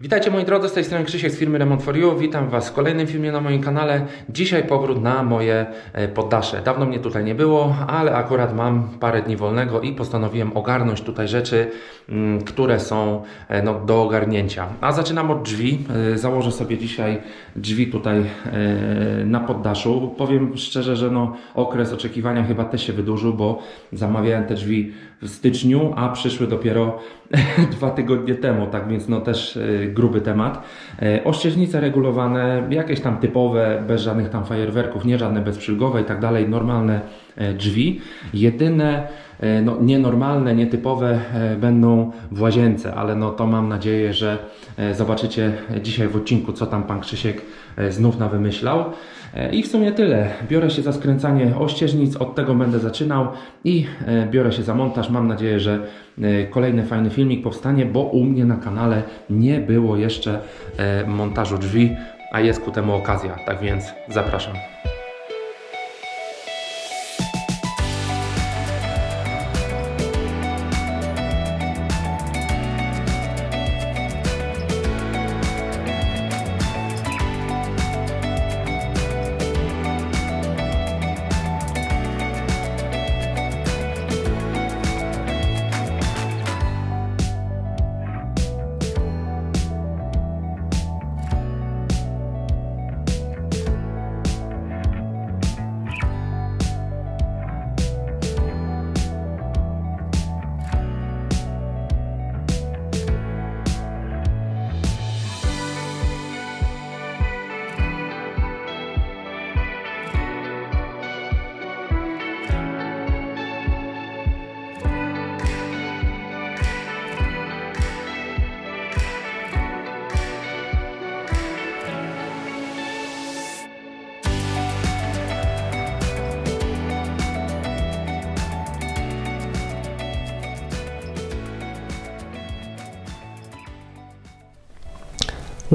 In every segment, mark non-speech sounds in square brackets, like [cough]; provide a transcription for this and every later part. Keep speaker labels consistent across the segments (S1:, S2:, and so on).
S1: Witajcie moi drodzy, z tej strony Krzysiek z firmy Remont for You. Witam Was w kolejnym filmie na moim kanale. Dzisiaj powrót na moje e, poddasze. Dawno mnie tutaj nie było, ale akurat mam parę dni wolnego i postanowiłem ogarnąć tutaj rzeczy, mm, które są e, no, do ogarnięcia. A zaczynam od drzwi. E, Założę sobie dzisiaj drzwi tutaj na poddaszu. Powiem szczerze, że no, okres oczekiwania chyba też się wydłużył, bo zamawiałem te drzwi w styczniu, a przyszły dopiero [laughs] dwa tygodnie temu, tak więc no też e, gruby temat. E, Ościeżnice regulowane, jakieś tam typowe, bez żadnych tam fajerwerków, nie żadne bezprzylgowe i tak dalej, normalne drzwi. Jedyne e, no, nienormalne, nietypowe e, będą w łazience, ale no to mam nadzieję, że e, zobaczycie dzisiaj w odcinku, co tam pan Krzysiek e, znów nawymyślał. E, I w sumie tyle. Biorę się za skręcanie ościeżnic, od tego będę zaczynał i e, biorę się za montaż. Mam nadzieję, że e, kolejny fajny filmik powstanie, bo u mnie na kanale nie było jeszcze e, montażu drzwi, a jest ku temu okazja. Tak więc zapraszam.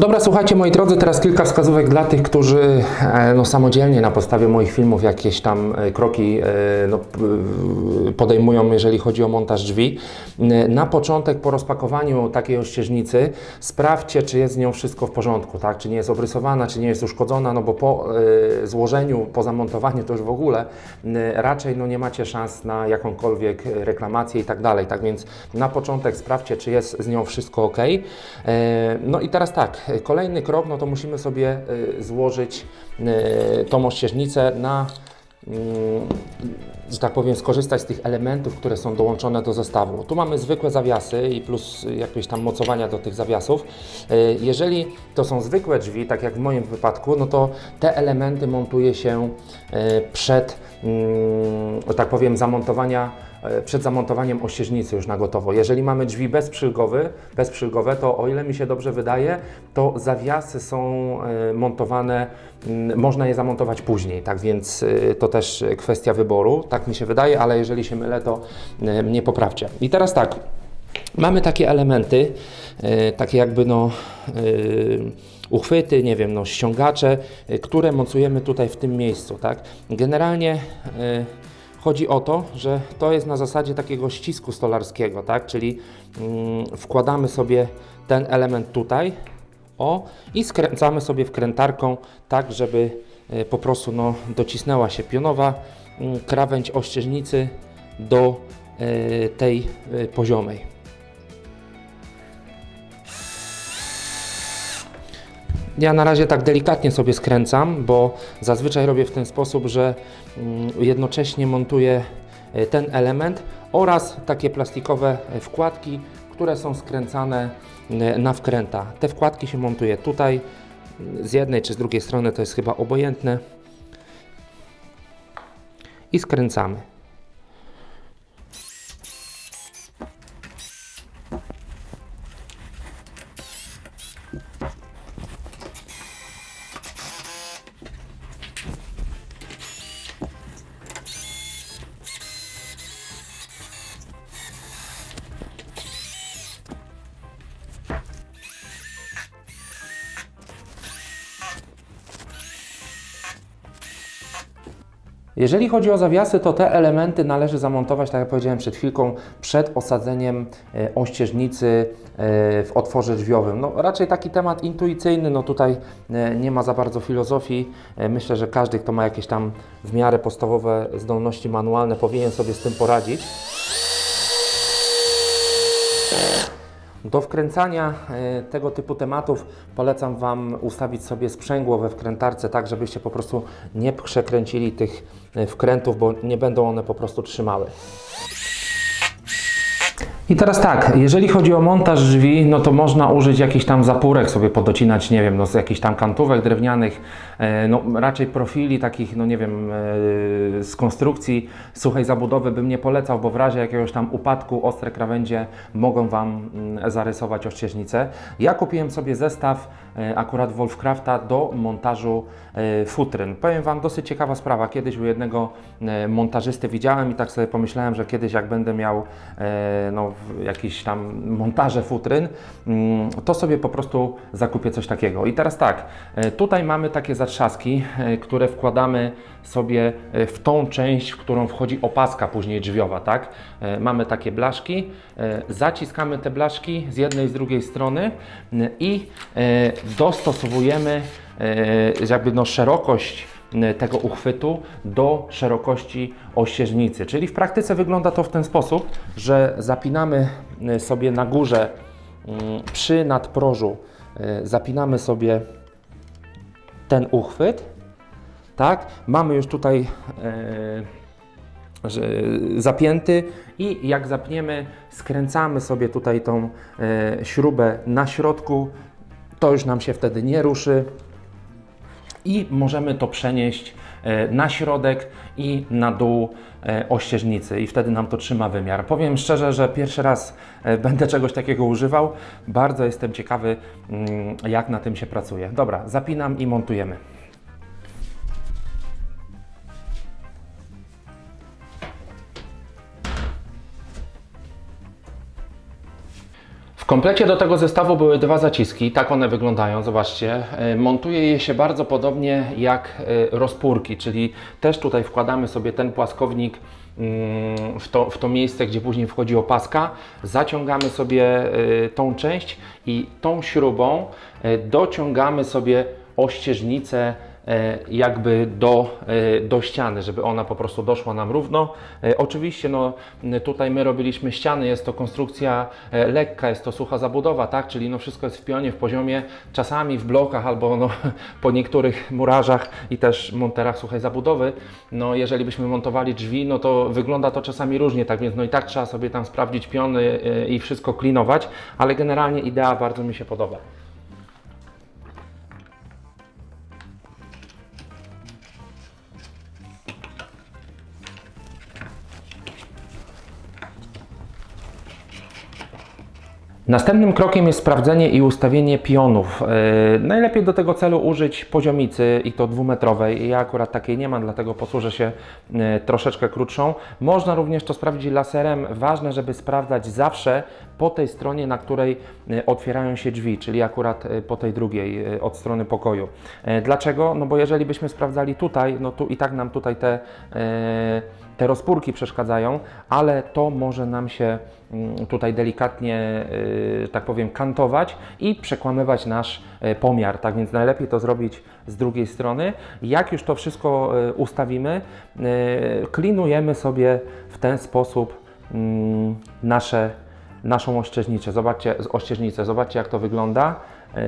S1: Dobra, słuchajcie moi drodzy, teraz kilka wskazówek dla tych, którzy e, no, samodzielnie na podstawie moich filmów jakieś tam e, kroki e, no, podejmują, jeżeli chodzi o montaż drzwi. Na początek po rozpakowaniu takiej ościeżnicy sprawdźcie, czy jest z nią wszystko w porządku, tak? czy nie jest obrysowana, czy nie jest uszkodzona, no bo po złożeniu, po zamontowaniu to już w ogóle raczej no, nie macie szans na jakąkolwiek reklamację i tak dalej. Tak więc na początek sprawdźcie, czy jest z nią wszystko ok. No i teraz tak, kolejny krok, no to musimy sobie e, złożyć e, tą ościeżnicę na, mm, że tak powiem, skorzystać z tych elementów, które są dołączone do zestawu. Tu mamy zwykłe zawiasy i plus jakieś tam mocowania do tych zawiasów. E, Jeżeli to są zwykłe drzwi, tak jak w moim wypadku, no to te elementy montuje się przed, mm, tak powiem, zamontowania przed zamontowaniem ościeżnicy już na gotowo. Jeżeli mamy drzwi bezprzylgowe, to o ile mi się dobrze wydaje, to zawiasy są e, montowane, mm, można je zamontować później, tak więc e, to też e, kwestia wyboru, tak mi się wydaje, ale jeżeli się mylę, to e, mnie poprawcie. I teraz tak, mamy takie elementy, e, takie jakby no e, uchwyty, nie wiem, no ściągacze, e, które mocujemy tutaj w tym miejscu, tak? Generalnie e, Chodzi o to, że to jest na zasadzie takiego ścisku stolarskiego, tak? Czyli mm, wkładamy sobie ten element tutaj, o, i skręcamy sobie wkrętarką tak, żeby e, po prostu no, docisnęła się pionowa mm, krawędź ościeżnicy do e, tej e, poziomej. Ja na razie tak delikatnie sobie skręcam, bo zazwyczaj robię w ten sposób, że mm, jednocześnie montuję e, ten element oraz takie plastikowe e, wkładki, które są skręcane na wkręta. Te wkładki się montuje tutaj, z jednej czy z drugiej strony, to jest chyba obojętne. I skręcamy. Jeżeli chodzi o zawiasy, to te elementy należy zamontować, tak jak powiedziałem przed chwilką, przed osadzeniem e, ościeżnicy e, w otworze drzwiowym. No, raczej taki temat intuicyjny, no tutaj e, nie ma za bardzo filozofii. Myślę, że każdy, kto ma jakieś tam w miarę podstawowe zdolności manualne, powinien sobie z tym poradzić. Do wkręcania e, tego typu tematów polecam Wam ustawić sobie sprzęgło we wkrętarce, tak żebyście po prostu nie przekręcili tych e, wkrętów, bo nie będą one po prostu trzymały. I teraz tak, jeżeli chodzi o montaż drzwi, no to można użyć jakichś tam zapórek, sobie podocinać, nie wiem, no z jakichś tam kantówek drewnianych, no raczej profili takich, no nie wiem, e, z konstrukcji suchej zabudowy bym nie polecał, bo w razie jakiegoś tam upadku ostre krawędzie mogą Wam mm, zarysować ościeżnicę. Ja kupiłem sobie zestaw e, akurat Wolfcrafta do montażu e, futryn. Powiem Wam, dosyć ciekawa sprawa. Kiedyś u jednego e, montażysty widziałem i tak sobie pomyślałem, że kiedyś jak będę miał e, no, jakieś tam montaże futryn, mm, to sobie po prostu zakupię coś takiego. I teraz tak, e, tutaj mamy takie zatrzaski, e, które wkładamy sobie e, w tą część, w którą wchodzi opaska później drzwiowa, tak? E, Mamy takie blaszki, zaciskamy te blaszki z jednej i z drugiej strony i dostosowujemy jakby no szerokość tego uchwytu do szerokości ościeżnicy. Czyli w praktyce wygląda to w ten sposób, że zapinamy sobie na górze mm, przy nadprożu zapinamy sobie ten uchwyt, tak? Mamy już tutaj że, zapięty i jak zapniemy, skręcamy sobie tutaj tą e, śrubę na środku, to już nam się wtedy nie ruszy i możemy to przenieść e, na środek i na dół e, ościeżnicy i wtedy nam to trzyma wymiar. Powiem szczerze, że pierwszy raz e, [laughs] będę czegoś takiego używał. Bardzo jestem ciekawy, mm, jak na tym się pracuje. Dobra, zapinam i montujemy. W komplecie do tego zestawu były dwa zaciski, tak one wyglądają, zobaczcie. E, Montuje je się bardzo podobnie jak e, rozpórki, czyli też tutaj wkładamy sobie ten płaskownik mm, w to, w to miejsce, gdzie później wchodzi opaska, zaciągamy sobie e, tą część i tą śrubą dociągamy sobie ościeżnicę jakby do, e, do ściany, żeby ona po prostu doszła nam równo. E, Oczywiście no, tutaj my robiliśmy ściany, jest to konstrukcja e, lekka, jest to sucha zabudowa, tak? czyli no wszystko jest w pionie, w poziomie, czasami w blokach albo no, [laughs] po niektórych murarzach i też monterach suchej zabudowy. No, jeżeli byśmy montowali drzwi, no to wygląda to czasami różnie, tak więc no i tak trzeba sobie tam sprawdzić piony e, i wszystko klinować, ale generalnie idea bardzo mi się podoba. Następnym krokiem jest sprawdzenie i ustawienie pionów. Yy, najlepiej do tego celu użyć poziomicy i to dwumetrowej. Ja akurat takiej nie mam, dlatego posłużę się yy, troszeczkę krótszą. Można również to sprawdzić laserem. Ważne, żeby sprawdzać zawsze po tej stronie, na której yy, otwierają się drzwi, czyli akurat po tej drugiej od strony pokoju. Dlaczego? No bo jeżeli byśmy sprawdzali tutaj, no tu i tak nam tutaj te te rozpórki przeszkadzają, ale to może nam się mm, tutaj delikatnie, y, tak powiem, kantować i przekłamywać nasz y, pomiar. Tak więc najlepiej to zrobić z drugiej strony. Jak już to wszystko y, ustawimy, klinujemy sobie w ten sposób mm, nasze, naszą ościeżnicę. Zobaczcie, ościeżnicę. Zobaczcie, jak to wygląda.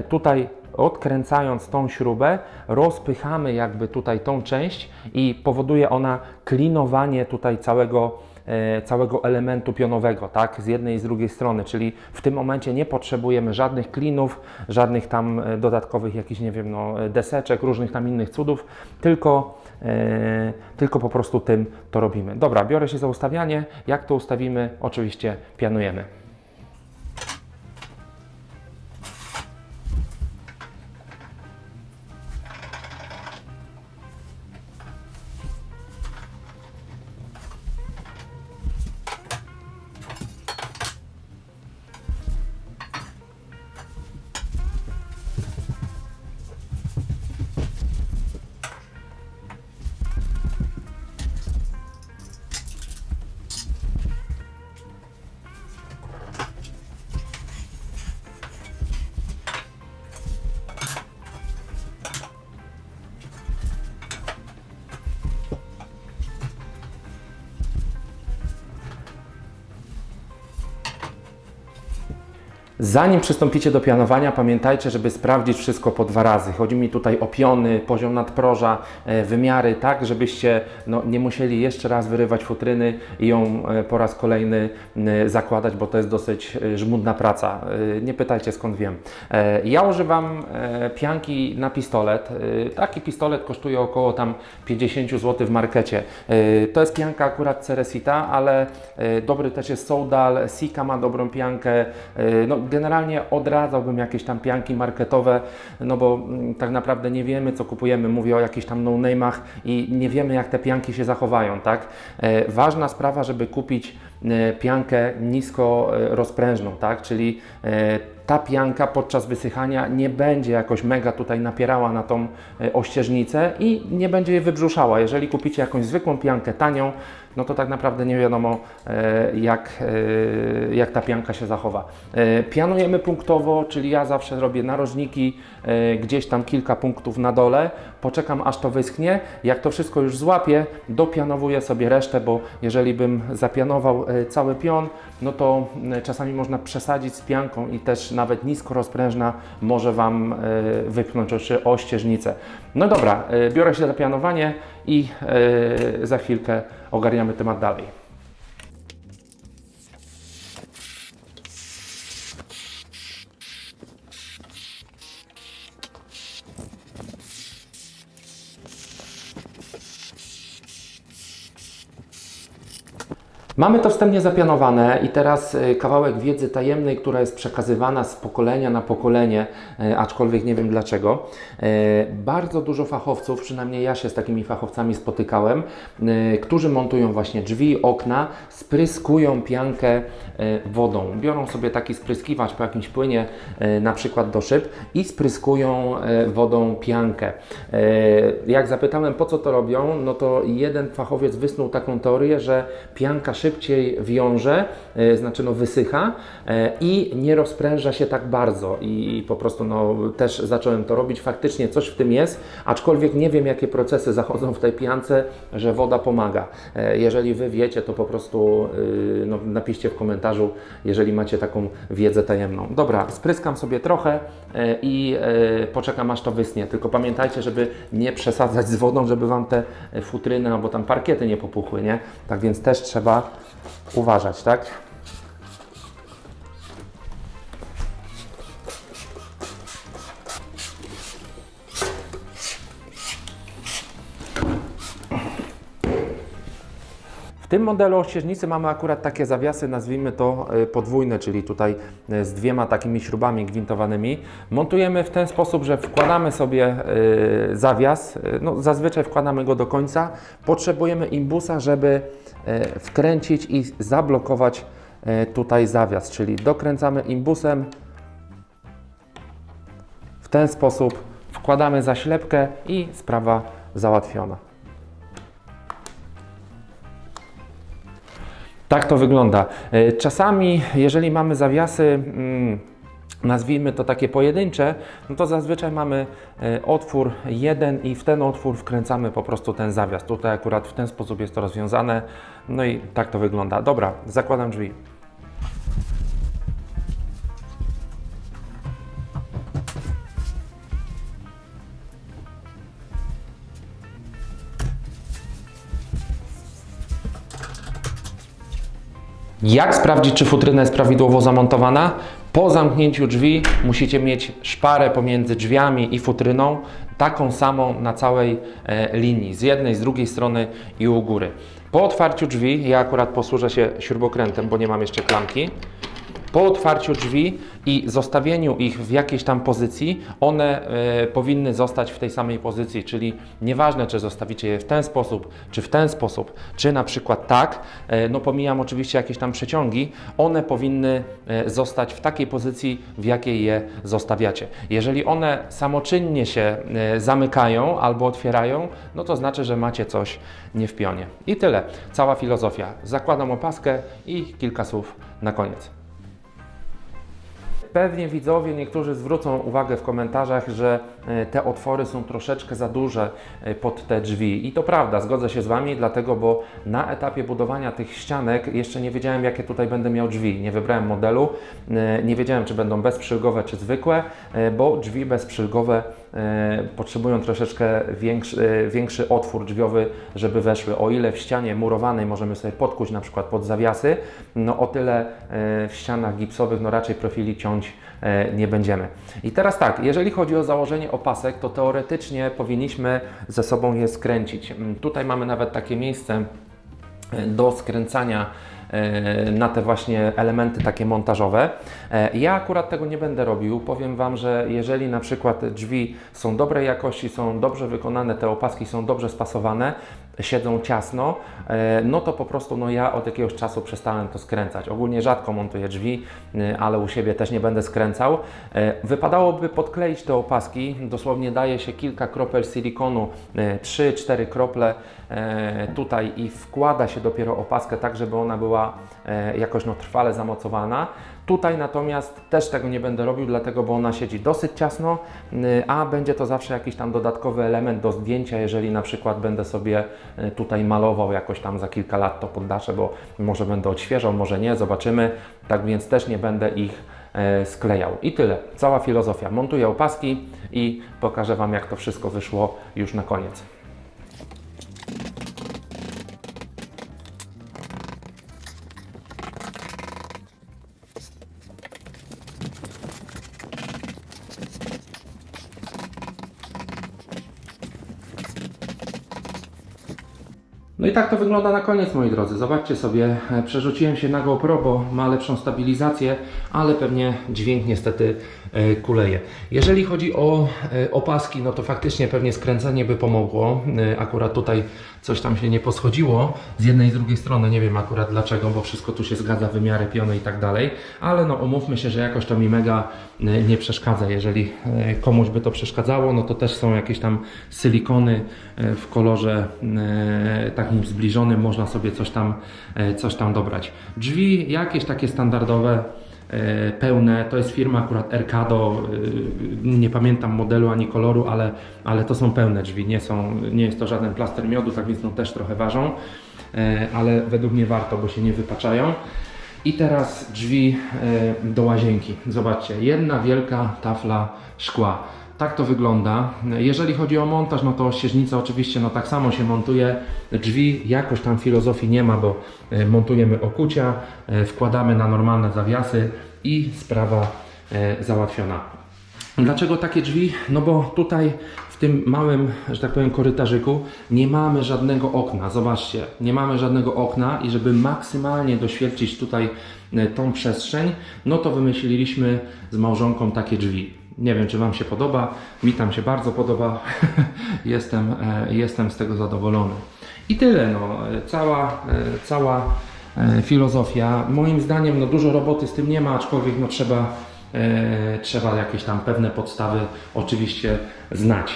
S1: Tutaj odkręcając tą śrubę, rozpychamy jakby tutaj tą część i powoduje ona klinowanie tutaj całego, e, całego elementu pionowego, tak, z jednej i z drugiej strony, czyli w tym momencie nie potrzebujemy żadnych klinów, żadnych tam e, dodatkowych jakichś, nie wiem, no, deseczek, różnych tam innych cudów, tylko, e, tylko po prostu tym to robimy. Dobra, biorę się za ustawianie, jak to ustawimy, oczywiście pianujemy. Zanim przystąpicie do pianowania, pamiętajcie, żeby sprawdzić wszystko po dwa razy. Chodzi mi tutaj o piony, poziom nadproża, e, wymiary, tak, żebyście no, nie musieli jeszcze raz wyrywać futryny i ją e, po raz kolejny e, zakładać, bo to jest dosyć żmudna praca. Nie pytajcie skąd wiem. Ja używam pianki na pistolet. Taki pistolet kosztuje około tam 50 zł w markecie. To jest pianka akurat Ceresita, ale dobry też jest Soudal, Sika ma dobrą piankę. No, generalnie odradzałbym jakieś tam pianki marketowe, no bo mm, tak naprawdę nie wiemy co kupujemy. Mówię o jakichś tam no-name'ach i nie wiemy jak te pianki się zachowają, tak? E, Ważna sprawa, żeby kupić piankę nisko e, rozprężną, tak? Czyli e, ta pianka podczas wysychania nie będzie jakoś mega tutaj napierała na tą e, ościeżnicę i nie będzie jej wybrzuszała. Jeżeli kupicie jakąś zwykłą piankę tanią, no to tak naprawdę nie wiadomo e, jak, e, jak ta pianka się zachowa. E, Pianujemy punktowo, czyli ja zawsze robię narożniki, e, gdzieś tam kilka punktów na dole, poczekam aż to wyschnie. Jak to wszystko już złapię, dopianowuję sobie resztę, bo jeżeli bym zapianował e, cały pion, no to czasami można przesadzić z pianką i też nawet nisko rozprężna może Wam e, wypchnąć oczy. No dobra, e, biorę się za pianowanie i za chwilkę ogarniamy temat dalej. Mamy to wstępnie zapianowane i teraz y, kawałek wiedzy tajemnej, która jest przekazywana z pokolenia na pokolenie, aczkolwiek nie wiem dlaczego. Y, Bardzo dużo fachowców, przynajmniej ja się z takimi fachowcami spotykałem, y, którzy montują właśnie drzwi, okna, spryskują piankę wodą. Biorą sobie taki spryskiwacz po jakimś płynie, na przykład do szyb i spryskują wodą piankę. Jak zapytałem po co to robią, no to jeden fachowiec wysnuł taką teorię, że pianka szybciej wiąże, znaczy no wysycha i nie rozpręża się tak bardzo i po prostu no też zacząłem to robić, faktycznie coś w tym jest, aczkolwiek nie wiem jakie procesy zachodzą w tej piance, że woda pomaga. Y, Jeżeli Wy wiecie, to po prostu y, no, napiszcie w komentarzu, jeżeli macie taką wiedzę tajemną. Dobra, spryskam sobie trochę y, i y, poczekam aż to wysnie, tylko pamiętajcie, żeby nie przesadzać z wodą, żeby Wam te futryny albo tam parkiety nie popuchły, nie? Tak więc też trzeba uważać, tak? W tym modelu ościeżnicy mamy akurat takie zawiasy, nazwijmy to y, podwójne, czyli tutaj y, z dwiema takimi śrubami gwintowanymi. Montujemy w ten sposób, że wkładamy sobie y, zawias, no zazwyczaj wkładamy go do końca. Potrzebujemy imbusa, żeby wkręcić i zablokować tutaj zawias, czyli dokręcamy imbusem. W ten sposób wkładamy zaślepkę i sprawa załatwiona. Tak to wygląda. E, Czasami, jeżeli mamy zawiasy, mm, nazwijmy to takie pojedyncze, no to zazwyczaj mamy e, otwór jeden i w ten otwór wkręcamy po prostu ten zawias. Tutaj akurat w ten sposób jest to rozwiązane. No i tak to wygląda. Dobra, zakładam drzwi. Jak sprawdzić, czy futryna jest prawidłowo zamontowana? Po zamknięciu drzwi musicie mieć szparę pomiędzy drzwiami i futryną, taką samą na całej e, linii, z jednej, z drugiej strony i u góry. Po otwarciu drzwi, ja akurat posłużę się śrubokrętem, bo nie mam jeszcze klamki. Po otwarciu drzwi i zostawieniu ich w jakiejś tam pozycji, one e, powinny zostać w tej samej pozycji, czyli nieważne, czy zostawicie je w ten sposób, czy w ten sposób, czy na przykład tak, e, no pomijam oczywiście jakieś tam przeciągi, one powinny e, zostać w takiej pozycji, w jakiej je zostawiacie. Jeżeli one samoczynnie się e, zamykają albo otwierają, no to znaczy, że macie coś nie w pionie. I tyle. Cała filozofia. Zakładam opaskę i kilka słów na koniec. Pewnie widzowie niektórzy zwrócą uwagę w komentarzach, że te otwory są troszeczkę za duże e, pod te drzwi. I to prawda, zgodzę się z Wami, dlatego, bo na etapie budowania tych ścianek jeszcze nie wiedziałem, jakie tutaj będę miał drzwi. Nie wybrałem modelu, e, nie wiedziałem, czy będą bezprzylgowe, czy zwykłe, e, bo drzwi bezprzylgowe e, potrzebują troszeczkę większy, e, większy otwór drzwiowy, żeby weszły. O ile w ścianie murowanej możemy sobie podkuć na przykład pod zawiasy, no o tyle e, w ścianach gipsowych no raczej profili ciąć e, nie będziemy. I teraz tak, jeżeli chodzi o założenie opasek, to teoretycznie powinniśmy ze sobą je skręcić. Mm, Tutaj mamy nawet takie miejsce e, do skręcania e, na te właśnie elementy takie montażowe. E, Ja akurat tego nie będę robił. Powiem Wam, że jeżeli na przykład drzwi są dobrej jakości, są dobrze wykonane, te opaski są dobrze spasowane, siedzą ciasno, e, no to po prostu no ja od jakiegoś czasu przestałem to skręcać. Ogólnie rzadko montuję drzwi, e, ale u siebie też nie będę skręcał. E, Wypadałoby podkleić te opaski. Dosłownie daje się kilka kropel silikonu, 3-4 krople tutaj i wkłada się dopiero opaskę tak, żeby ona była e, jakoś no, trwale zamocowana. Tutaj natomiast też tego nie będę robił, dlatego bo ona siedzi dosyć ciasno, y, a będzie to zawsze jakiś tam dodatkowy element do zdjęcia, jeżeli na przykład będę sobie tutaj malował jakoś tam za kilka lat to poddaszę, bo może będę odświeżał, może nie, zobaczymy. Tak więc też nie będę ich e, sklejał. I tyle. Cała filozofia. Montuję opaski i pokażę Wam, jak to wszystko wyszło już na koniec. No i tak to wygląda na koniec, moi drodzy. Zobaczcie sobie, e, przerzuciłem się na GoPro, bo ma lepszą stabilizację, ale pewnie dźwięk niestety e, kuleje. Jeżeli chodzi o e, opaski, no to faktycznie pewnie skręcenie by pomogło. Akurat tutaj coś tam się nie poschodziło z jednej i z drugiej strony, nie wiem akurat dlaczego, bo wszystko tu się zgadza, wymiary, piony i tak dalej, ale no umówmy się, że jakoś to mi mega e, nie przeszkadza. Jeżeli e, komuś by to przeszkadzało, no to też są jakieś tam silikony e, w kolorze takim zbliżonym, można sobie coś tam, coś tam dobrać. Drzwi jakieś takie standardowe, pełne, to jest firma akurat Ercado, e, nie pamiętam modelu ani koloru, ale, ale to są pełne drzwi, nie, są, nie jest to żaden plaster miodu, tak więc no też trochę ważą, e, ale według mnie warto, bo się nie wypaczają. I teraz drzwi e, do łazienki. Zobaczcie, jedna wielka tafla szkła. Tak to wygląda. Jeżeli chodzi o montaż, no to ścieżnica oczywiście no tak samo się montuje. Drzwi jakoś tam filozofii nie ma, bo e, montujemy okucia, e, wkładamy na normalne zawiasy i sprawa e, załatwiona. Dlaczego takie drzwi? No bo tutaj w tym małym, że tak powiem, korytarzyku nie mamy żadnego okna. Zobaczcie, nie mamy żadnego okna i żeby maksymalnie doświetlić tutaj tą przestrzeń, no to wymyśliliśmy z małżonką takie drzwi. Nie wiem, czy Wam się podoba. Mi tam się bardzo podoba. [laughs] jestem, e, jestem z tego zadowolony. I tyle. No. Cała, e, cała e, filozofia. Moim zdaniem no, dużo roboty z tym nie ma, aczkolwiek no, trzeba, trzeba jakieś tam pewne podstawy oczywiście znać.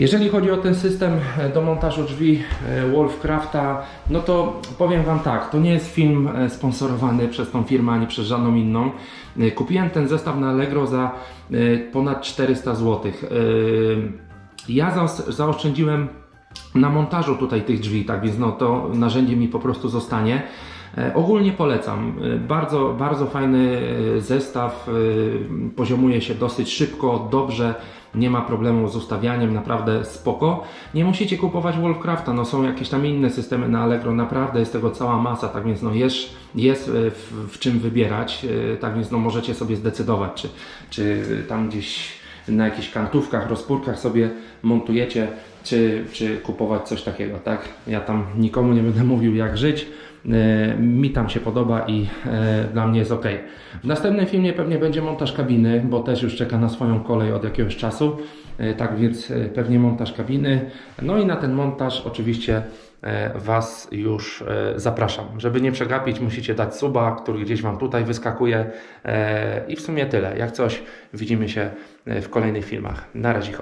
S1: Jeżeli chodzi o ten system e, do montażu drzwi e, Wolfcrafta, no to powiem Wam tak, to nie jest film e, sponsorowany przez tą firmę ani przez żadną inną. Kupiłem ten zestaw na Allegro za ponad 400 zł. Ja zaos- zaoszczędziłem na montażu tutaj tych drzwi, tak więc no to narzędzie mi po prostu zostanie. Ogólnie polecam. Bardzo, bardzo fajny zestaw. Poziomuje się dosyć szybko, dobrze. Nie ma problemu z ustawianiem, naprawdę spoko. Nie musicie kupować Wolfcrafta, no są jakieś tam inne systemy na Allegro, naprawdę jest tego cała masa, tak więc no jest, jest e, w, w czym wybierać, e, tak więc no możecie sobie zdecydować, czy, czy tam gdzieś na jakichś kantówkach, rozpórkach sobie montujecie, czy, czy kupować coś takiego, tak? Ja tam nikomu nie będę [laughs] mówił jak żyć, mi tam się podoba i e, dla mnie jest ok. W następnym filmie pewnie będzie montaż kabiny, bo też już czeka na swoją kolej od jakiegoś czasu, e, tak więc e, pewnie montaż kabiny, no i na ten montaż oczywiście e, Was już e, zapraszam. Żeby nie przegapić, musicie dać suba, który gdzieś Wam tutaj wyskakuje. E, I w sumie tyle. Jak coś, widzimy się e, w kolejnych filmach. Na razie.